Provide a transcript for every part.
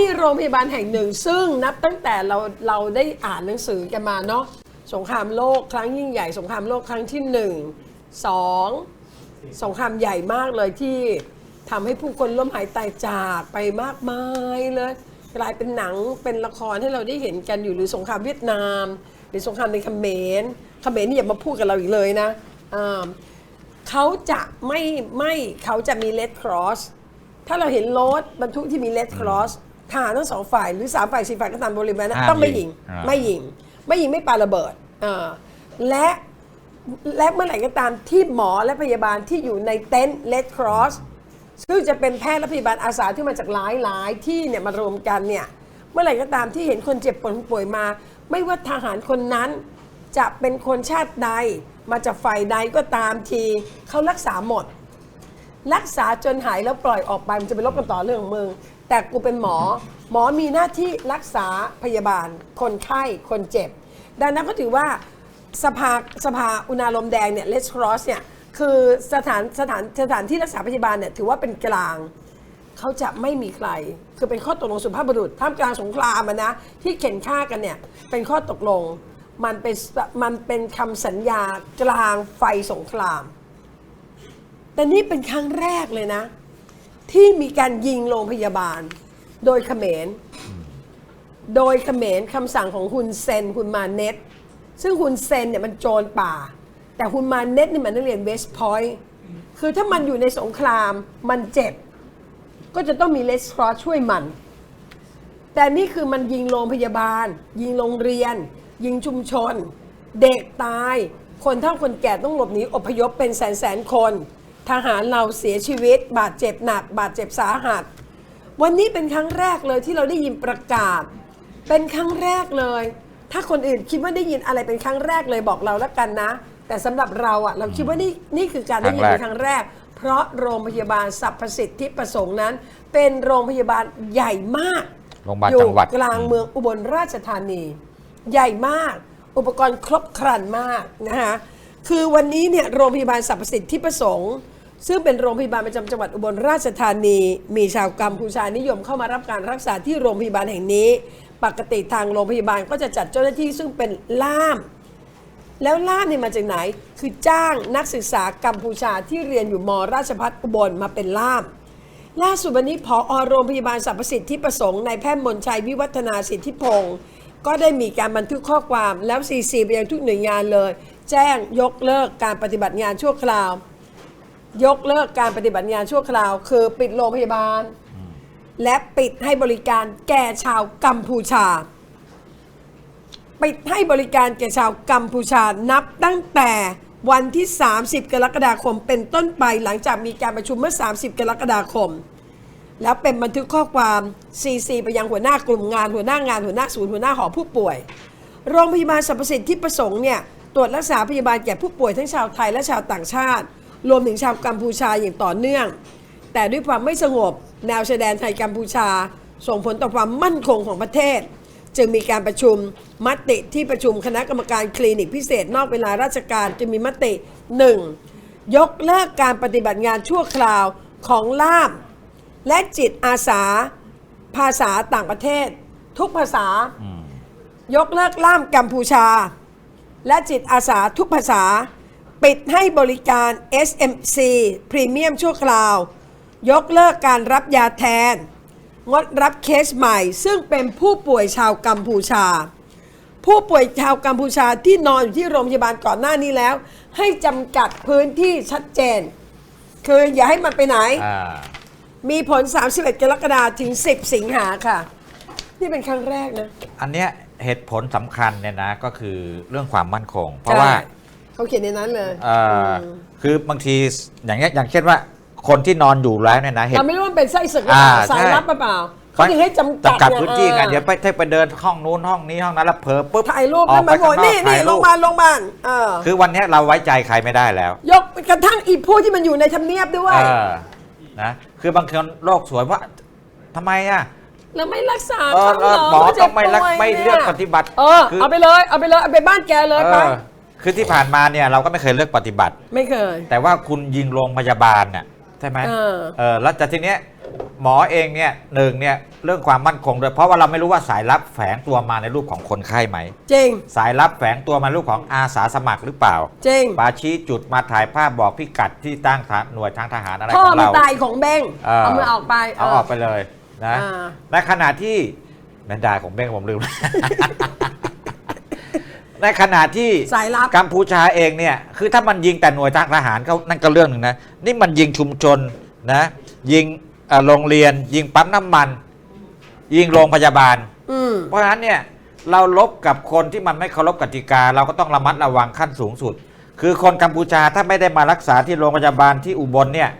มีโรงพยาบาลแห่งหนึ่ง ซึ่งนับตั้งแต่เราเราได้อ่านหนังสือกันมาเนาะสงครามโลกครั้งยิ่งใหญ่ สงครามโลกครั้งที่หนึ่งสองสงครามใหญ่มากเลยที่ทำให้ผู้คนล้มหายตายจากไปมากมายเลยกลายเป็นหนังเป็นละครให้เราได้เห็นกันอยู่หรือสงครามเวียดนาม หรือสงครามในเขมรเขมรนี่อย่ามาพูดกับเราอีกเลยนะเขาจะไม่ไม่เขาจะมีเลดครอสถ้าเราเห็นรถบรรทุกที่มีเลดครอส ทหารทั้งสองฝ่ายหรือสามฝ่ายสี่ฝ่ายก็ตามบริเวณนั้นห้ามต้องไม่ยิงยิงอ่า ไม่ยิง ไม่ยิงไม่ปาระเบิดอ่าและและเมื่อไหร่ก็ตามที่หมอและพยาบาลที่อยู่ในเต็นท์เลดครอสซึ่งจะเป็นแพทย์และพยาบาลอาสาที่มาจากหลายหลายที่เนี่ยมารวมกันเนี่ยเมื่อไหร่ก็ตามที่เห็นคนเจ็บปวดป่วยมา ไม่ว่าทหารคนนั้น จะเป็นคนชาติใดมาจากฝ่ายใดก็ตามทีเขารักษาหมด รักษาจนหายแล้วปล่อยออกไปมันจะไปลบกันต่อเรื่องของมึง แต่กูเป็นหมอ หมอมีหน้าที่รักษาพยาบาล คนไข้คนเจ็บ ดังนั้นก็ถือว่าสภาสภาอุณาลมแดงเนี่ยเลสครอสเนี่ยคือสถานสถานสถานที่รักษาพยาบาลเนี่ยถือว่าเป็นกลางเขาจะไม่มีใคร คือเป็นข้อตกลงสุภาพบุรุษท่ามกลางสงครามอะนะที่เข็นฆ่ากันเนี่ยเป็นข้อตกลงมันเป็นมันเป็นคำสัญญากลางไฟสงคราม แต่นี่เป็นครั้งแรกเลยนะ ที่มีการยิงโรงพยาบาล โดยเขมร โดยเขมรคำสั่งของฮุนเซนฮุนมาเน็ต ซึ่งฮุนเซนเนี่ยมันโจรป่า แต่ฮุนมาเน็ตนี่มันนักเรียนเวสต์พอยต์คือถ้ามันอยู่ในสงครามมันเจ็บ ก็จะต้องมีเลสครอสช่วยมัน แต่นี่คือมันยิงโรงพยาบาล ยิงโรงเรียน ยิงชุมชน เด็กตาย คนเฒ่าคนแก่ต้องหลบหนีอพยพเป็นแสนแสนคน ทหารเราเสียชีวิต บาดเจ็บหนัก บาดเจ็บสาหัส วันนี้เป็นครั้งแรกเลยที่เราได้ยินประกาศ เป็นครั้งแรกเลย ถ้าคนอื่นคิดว่าได้ยินอะไรเป็นครั้งแรกเลยบอกเราแล้วกันนะ แต่สำหรับเราอะเราคิดว่านี่นี่คือการได้ยินเป็นครั้งแรก เพราะโรงพยาบาลสรรพสิทธิประสงค์นั้น เป็นโรงพยาบาลใหญ่มากโรงพยาบาลอยู่จังหวัดกลางเมืองอุบลราชธานี ใหญ่มาก อุปกรณ์ครบครันมากนะคะคือวันนี้เนี่ยโรงพยาบาลสรรพสิทธิประสงค์ ซึ่งเป็นโรงพยาบาลประจำจังหวัดอุบลราชธานี มีชาวกัมพูชานิยมเข้ามารับการรักษาที่โรงพยาบาลแห่งนี้ ปกติทางโรงพยาบาลก็จะจัดเจ้าหน้าที่ซึ่งเป็นล่าม แล้วล่ามเนี่ยมาจากไหน คือจ้างนักศึกษากัมพูชาที่เรียนอยู่มราชพัฒอุบลมาเป็นล่าม ล่าสุดวันนี้พอโรงพยาบาลสรรพสิทธิประสงค์นายแพทย์มนชัยวิวัฒนาสิทธิพงศ์ก็ได้มีการบันทึกข้อความแล้วซีซีไปยังทุกหน่วยงานเลย แจ้งยกเลิกการปฏิบัติงานชั่วคราว ยกเลิกการปฏิบัติงานชั่วคราว คือปิดโรงพยาบาล และปิดให้บริการแก่ชาวกัมพูชา ปิดให้บริการแก่ชาวกัมพูชานับตั้งแต่วันที่ 30 กรกฎาคมเป็นต้นไปหลังจากมีการประชุมเมื่อ 30 กรกฎาคม แล้วเป็นบันทึกข้อความ CC ไปยังหัวหน้ากลุ่มงาน หัวหน้างานหัวหน้าศูนย์หัวหน้าหอผู้ป่วย โรงพยาบาลสรรพสิทธิประสงค์เนี่ยตรวจรักษาพยาบาลแก่ผู้ป่วยทั้งชาวไทยและชาวต่างชาติ รวมถึงชาวกัมพูชาอย่างต่อเนื่อง แต่ด้วยความไม่สงบแนวชายแดนไทยกัมพูชา ส่งผลต่อความมั่นคงของประเทศ จึงมีการประชุมมติที่ประชุมคณะกรรมการคลินิกพิเศษนอกเวลาราชการจึงมีมติ 1. ยกเลิกการปฏิบัติงานชั่วคราวของล่ามและจิตอาสา ภาษาต่างประเทศ ทุกภาษา ยกเลิกล่ามกัมพูชา และจิตอาสาทุกภาษา ปิดให้บริการ SMC พรีเมียมชั่วคราว ยกเลิกการรับยาแทน งดรับเคสใหม่ ซึ่งเป็นผู้ป่วยชาวกัมพูชา ผู้ป่วยชาวกัมพูชาที่นอนอยู่ที่โรงพยาบาลก่อนหน้านี้แล้ว ให้จำกัดพื้นที่ชัดเจน คืออย่าให้มันไปไหน อ่ามีผล 31 กรกฎาคมถึง 10 สิงหาค่ะ นี่เป็นครั้งแรกนะ อันเนี้ยเหตุผลสำคัญเนี่ยนะก็คือเรื่องความมั่นคง เพราะว่าใช่ เขาเขียนในนั้นเลยเอ่ออคือบางทีอย่างเงี้ยอย่างเช่นว่าคนที่นอนอยู่แล้วเนี่ยนะเหตุเราไม่รู้ว่ามันเป็นไส้ศึกหรือเปล่าอ่าสายใช่ ลับหรือเปล่าเขาถึงให้จำกัดจำกัดพื้นที่ไงอ่าเดี๋ยวไปถ้าไปเดินห้องนู้นห้องนี้ห้องนั้นแล้วเผลอปุ๊บถ่ายรูปออแล้วกมาไปโวยข้างนอกนี่นี่ถ่ายโรรูงพปยาบาลโรงพยาบาลเออคือวันเนี้ยเราไว้ใจใครไม่ได้แล้ว ยกกระทั่งอีผู้ที่มันอยู่ในทำเนียบด้วย เออนะคือบางคนโลกสวยว่าทำไมอะ แล้วไม่รักษาเออเขาเออเหรอหมอต้องไม่รักจ็บป่วยไม่เลือกปฏิบัติเออคือเอาไปเลยเอาไปเลยเอาไปบ้านแกเลยไปเออ คือที่ผ่านมาเนี่ยเราก็ไม่เคยเลือกปฏิบัติ ไม่เคย แต่ว่าคุณยิงโรงพยาบาลเนี่ยใช่ไหมเออ เออแล้วแต่ทีเนี้ยหมอเองเนี่ยหนึ่งเนี่ยเรื่องความมั่นคงด้วยเพราะว่าเราไม่รู้ว่าสายลับแฝงตัวมาในรูปของคนไข้ไหม จริง สายลับแฝงตัวมาในรูปของอาสาสมัครหรือเปล่าจริง ปาชี้จุดมาถ่ายภาพบอกพิกัดที่ตั้งฐานหน่วยทางทหารอะไรพ่อของมาเรา ตายของเบ้งเออ เอามือออกไป เอาออกไปเลยนะอ่า ในขณะที่แมนดาของเบ้งผมลืม ในขณะที่สายลับ กัมพูชาเองเนี่ยคือถ้ามันยิงแต่หน่วยทางทหารเขานั่นก็เรื่องหนึ่งนะนี่มันยิงชุมชนนะยิงเอ่อโรงเรียน ยิงปั๊มน้ำมัน ยิงโรงพยาบาล อืม เพราะฉะนั้นเนี่ยเราลบกับคนที่มันไม่เคารพกติกา เราก็ต้องระมัดระวังขั้นสูงสุด คือคนกัมพูชาถ้าไม่ได้มารักษาที่โรงพยาบาลที่อุบลเนี่ย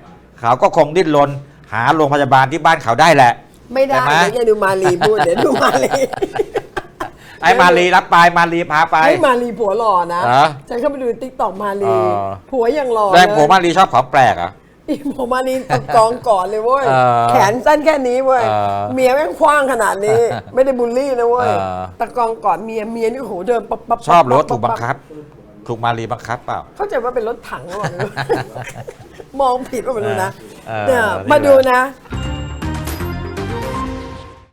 เขาก็คงดิ้นรนหาโรงพยาบาลที่บ้านเขาได้แหละ ไม่ได้ใช่ไหม เดี๋ยวอย่าดูมาลีพูดเดี๋ยวดูมาลี ไอ้มาลีรับไปมาลีพาไปให้มาลีผัวหล่อนะ เหรอฉันเข้าไปดูติ๊กต็อกมาลี อ๋อ ผัวยังหล่อแรงผมเลยมาลีชอบของแปลกเหรอะ อีผัวมาลีตะกองก่อนเลยเว้ย เออแขนสั้นแค่นี้เว้ย เออเมียแม่งคว้างขนาดนี้ ไม่ได้บูลลี่นะเว้ย เออ ตะกองก่อนเมียเมียนี่โอ้โหเดินปั๊บปั๊บชอบหรือว่าปั๊ถูกบังคับ ถูกมาลีบังคับเปล่า เข้าใจว่าเป็นรถถังหรือเปล่ามองผิดว่ามันรู้นะเออเนี่ยนี่มาแหละดูนะ